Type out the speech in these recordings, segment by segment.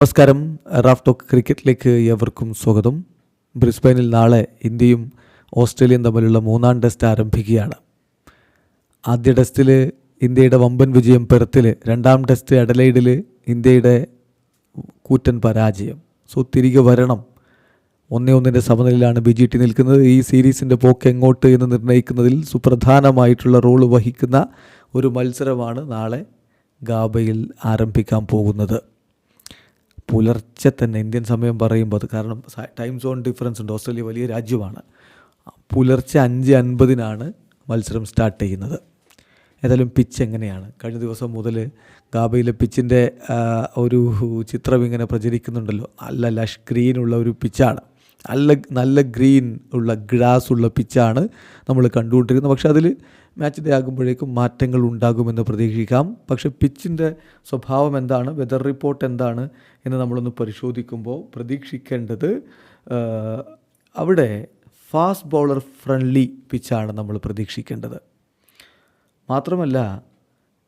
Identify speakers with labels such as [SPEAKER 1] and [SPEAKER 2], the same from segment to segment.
[SPEAKER 1] നമസ്കാരം. Raf talk ക്രിക്കറ്റിലേക്ക് ഏവർക്കും സ്വാഗതം. ബ്രിസ്ബൈനിൽ നാളെ ഇന്ത്യയും ഓസ്ട്രേലിയയും തമ്മിലുള്ള മൂന്നാം ടെസ്റ്റ് ആരംഭിക്കുകയാണ്. ആദ്യ ടെസ്റ്റിൽ ഇന്ത്യയുടെ വമ്പൻ വിജയം പെർത്തിൽ രണ്ടാം ടെസ്റ്റ് അഡലൈഡിൽ ഇന്ത്യയുടെ കൂറ്റൻ പരാജയം. സോ തിരികെ വരണം. ഒന്നേ ഒന്നിന്റെ സമനിലയിലാണ് ബി ജി ടി നിൽക്കുന്നത്. ഈ സീരീസിന്റെ പോക്ക് എങ്ങോട്ട് എന്ന് നിർണയിക്കുന്നതിൽ സുപ്രധാനമായിട്ടുള്ള റോൾ വഹിക്കുന്ന ഒരു മത്സരമാണ് നാളെ ഗാബയിൽ ആരംഭിക്കാൻ പോകുന്നത്. പുലർച്ചെ തന്നെ ഇന്ത്യൻ സമയം പറയുമ്പോൾ അത് കാരണം ടൈം സോൺ ഡിഫറൻസ് ഉണ്ട്. ഓസ്ട്രേലിയ വലിയ രാജ്യമാണ്. പുലർച്ചെ അഞ്ച് അൻപതിനാണ് മത്സരം സ്റ്റാർട്ട് ചെയ്യുന്നത്. ഏതായാലും പിച്ച് എങ്ങനെയാണ്? കഴിഞ്ഞ ദിവസം മുതൽ ഗാബയിലെ പിച്ചിന്റെ ഒരു ചിത്രം ഇങ്ങനെ പ്രചരിക്കുന്നുണ്ടല്ലോ. നല്ല ലഷ് ഗ്രീനുള്ള ഒരു പിച്ചാണ് നല്ല നല്ല ഗ്രീൻ ഉള്ള ഗ്രാസ് ഉള്ള പിച്ചാണ് നമ്മൾ കണ്ടുകൊണ്ടിരിക്കുന്നത്. പക്ഷേ അതിൽ മാച്ച് ഡേ ആകുമ്പോഴേക്കും മാറ്റങ്ങൾ ഉണ്ടാകുമെന്ന് പ്രതീക്ഷിക്കാം. പക്ഷേ പിച്ചിന്റെ സ്വഭാവം എന്താണ്? വെതർ റിപ്പോർട്ട് എന്താണ്? എന്ന് നമ്മളൊന്ന് പരിശോധിക്കുമ്പോൾ പ്രതീക്ഷിക്കേണ്ടത് അവിടെ ഫാസ്റ്റ് ബൗളർ ഫ്രണ്ട്ലി പിച്ചാണ് നമ്മൾ പ്രതീക്ഷിക്കേണ്ടത്. മാത്രമല്ല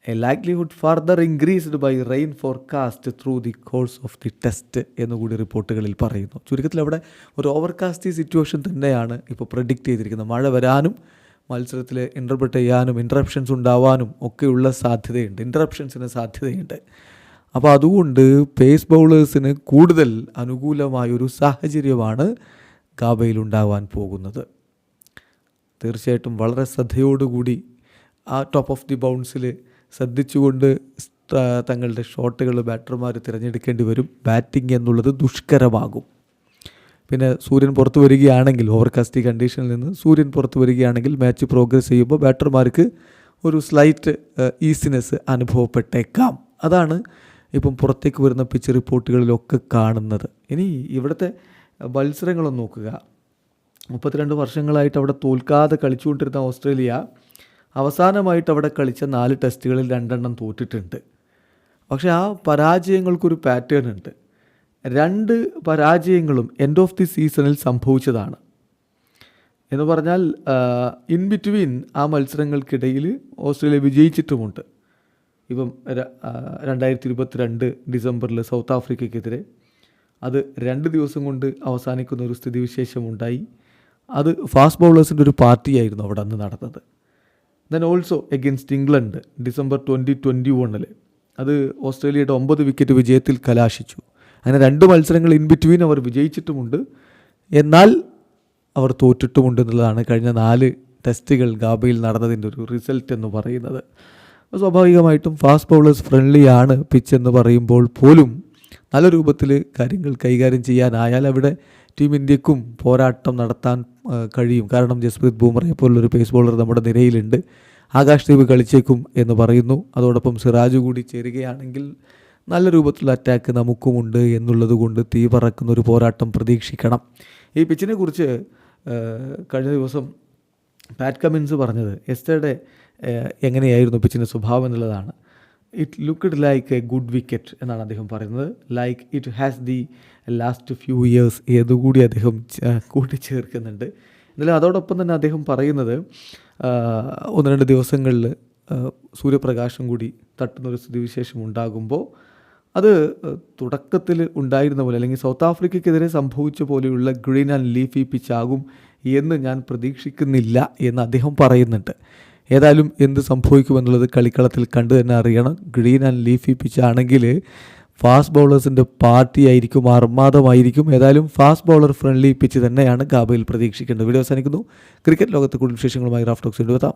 [SPEAKER 1] a likelihood further increased by rain forecast through the course of the test എന്നുകൂടി റിപ്പോർട്ടുകളിൽ പറയുന്നു. ചുരുക്കത്തിൽ അവിടെ ഒരു ഓവർകാസ്റ്റ് സിറ്റുവേഷൻ തന്നെയാണ് ഇപ്പോൾ പ്രഡിക്റ്റ് ചെയ്തിരിക്കുന്നത്. മഴ വരാനും മത്സരത്തിൽ ഇന്റർപ്രറ്റ് ചെയ്യാനും ഇന്ററപ്ഷൻസ് ഉണ്ടാവാനും ഒക്കെയുള്ള സാധ്യതയുണ്ട്. ഇന്ററപ്ഷൻസിന് സാധ്യതയുണ്ട്. അപ്പോൾ അതുകൊണ്ട് പേസ് ബൗളേഴ്സിന് കൂടുതൽ അനുകൂലമായൊരു സാഹചര്യമാണ് ഗാബയിൽ ഉണ്ടാവാൻ പോകുന്നത്. തീർച്ചയായിട്ടും വളരെ ശ്രദ്ധയോടുകൂടി ആ ടോപ്പ് ഓഫ് ദി ബൗൺസിൽ ശ്രദ്ധിച്ചുകൊണ്ട് തങ്ങളുടെ ഷോട്ടുകൾ ബാറ്റർമാർ തിരഞ്ഞെടുക്കേണ്ടി വരും. ബാറ്റിംഗ് എന്നുള്ളത് ദുഷ്കരമാകും. പിന്നെ സൂര്യൻ പുറത്തു വരികയാണെങ്കിൽ ഓവർകാസ്റ്റി കണ്ടീഷനിൽ നിന്ന് സൂര്യൻ പുറത്തു വരികയാണെങ്കിൽ മാച്ച് പ്രോഗ്രസ് ചെയ്യുമ്പോൾ ബാറ്റർമാർക്ക് ഒരു സ്ലൈറ്റ് ഈസിനെസ് അനുഭവപ്പെട്ടേക്കാം. അതാണ് ഇപ്പം പുറത്തേക്ക് വരുന്ന പിച്ച് റിപ്പോർട്ടുകളിലൊക്കെ കാണുന്നത്. ഇനി ഇവിടുത്തെ മത്സരങ്ങളൊന്ന് നോക്കുക. മുപ്പത്തിരണ്ട് വർഷങ്ങളായിട്ട് അവിടെ തോൽക്കാതെ കളിച്ചുകൊണ്ടിരുന്ന ഓസ്ട്രേലിയ അവസാനമായിട്ട് അവിടെ കളിച്ച നാല് ടെസ്റ്റുകളിൽ രണ്ടെണ്ണം തോറ്റിട്ടുണ്ട്. പക്ഷേ ആ പരാജയങ്ങൾക്കൊരു പാറ്റേൺ ഉണ്ട്. രണ്ട് പരാജയങ്ങളും എൻഡ് ഓഫ് ദി സീസണിൽ സംഭവിച്ചതാണ്. എന്ന് പറഞ്ഞാൽ ഇൻ ബിറ്റ്വീൻ ആ മത്സരങ്ങൾക്കിടയിൽ ഓസ്ട്രേലിയ വിജയിച്ചിട്ടുമുണ്ട്. ഇപ്പം രണ്ടായിരത്തി ഇരുപത്തിരണ്ട് ഡിസംബറിൽ സൗത്ത് ആഫ്രിക്കയ്ക്കെതിരെ. അത് രണ്ട് ദിവസം കൊണ്ട് അവസാനിക്കുന്ന ഒരു സ്ഥിതിവിശേഷം ഉണ്ടായി അത് ഫാസ്റ്റ് ബൗളേഴ്സിന്റെ ഒരു പാർട്ടിയായിരുന്നു അവിടെ അന്ന് നടന്നത്. Then also against England December twenty twenty വണ്ണിൽ അത് ഓസ്ട്രേലിയയുടെ ഒമ്പത് വിക്കറ്റ് വിജയത്തിൽ കലാശിച്ചു. അങ്ങനെ രണ്ട് മത്സരങ്ങൾ ഇൻ ബിറ്റ്വീൻ അവർ വിജയിച്ചിട്ടുമുണ്ട്. എന്നാൽ അവർ തോറ്റിട്ടുമുണ്ട് എന്നുള്ളതാണ് കഴിഞ്ഞ നാല് ടെസ്റ്റുകൾ ഗാബയിൽ നടന്നതിന്റെ ഒരു റിസൾട്ട് എന്ന് പറയുന്നത്. സ്വാഭാവികമായിട്ടും ഫാസ്റ്റ് ബൗളേഴ്സ് ഫ്രണ്ട്ലി ആണ് പിച്ച് എന്ന് പറയുമ്പോൾ പോലും നല്ല രൂപത്തിൽ കാര്യങ്ങൾ കൈകാര്യം ചെയ്യാനായാൽ അവിടെ ടീം ഇന്ത്യക്കും പോരാട്ടം നടത്താൻ കഴിയും. കാരണം ജസ്പ്രീത് ബൂമറയെ പോലുള്ളൊരു പേസ് ബോളർ നമ്മുടെ നിരയിലുണ്ട്. ആകാശ് കളിച്ചേക്കും എന്ന് പറയുന്നു. അതോടൊപ്പം സിറാജ് കൂടി ചേരുകയാണെങ്കിൽ നല്ല രൂപത്തിലുള്ള അറ്റാക്ക് നമുക്കുമുണ്ട് എന്നുള്ളത് കൊണ്ട് തീ പറക്കുന്ന ഒരു പോരാട്ടം പ്രതീക്ഷിക്കണം. ഈ പിച്ചിനെ കുറിച്ച് കഴിഞ്ഞ ദിവസം പാറ്റ് കമിൻസ് പറഞ്ഞത് എസ്റ്റർഡേ എങ്ങനെയായിരുന്നു പിച്ചിന്റെ സ്വഭാവം എന്നുള്ളതാണ്. It looked like a good wicket എന്നാണ് അദ്ദേഹം പറയുന്നത്. Like it has the last few years ഏതുകൂടി അദ്ദേഹം കൂട്ടിച്ചേർക്കുന്നുണ്ട്. എന്നാലും അതോടൊപ്പം തന്നെ അദ്ദേഹം പറയുന്നത് ഒന്ന് രണ്ട് ദിവസങ്ങളിൽ സൂര്യപ്രകാശം കൂടി തട്ടുന്നൊരു സ്ഥിതിവിശേഷം ഉണ്ടാകുമ്പോൾ അത് തുടക്കത്തിൽ ഉണ്ടായിരുന്ന പോലെ അല്ലെങ്കിൽ സൗത്ത് ആഫ്രിക്കയ്ക്കെതിരെ സംഭവിച്ച പോലെയുള്ള ഗ്രീൻ ആൻഡ് ലീഫി പിച്ച് ആകും എന്ന് ഞാൻ പ്രതീക്ഷിക്കുന്നില്ല എന്ന് അദ്ദേഹം പറയുന്നുണ്ട്. ഏതായാലും എന്ത് സംഭവിക്കുമെന്നുള്ളത് കളിക്കളത്തിൽ കണ്ടു തന്നെ അറിയണം. ഗ്രീൻ ആൻഡ് ലീഫി പിച്ച് ആണെങ്കിൽ ഫാസ്റ്റ് ബൗളേഴ്സിന്റെ പാർട്ടി ആയിരിക്കും അർമാദമായിരിക്കും ഏതായാലും ഫാസ്റ്റ് ബൗളർ ഫ്രണ്ട്ലി പിച്ച് തന്നെയാണ് ഗാബയിൽ പ്രതീക്ഷിക്കേണ്ടത്. വീഡിയോ അവസാനിക്കുന്നു. ക്രിക്കറ്റ് ലോകത്ത് കൂടുതൽ വിശേഷങ്ങളുമായി റാഫ്റ്റോക്സ് കൊണ്ടുവെത്താം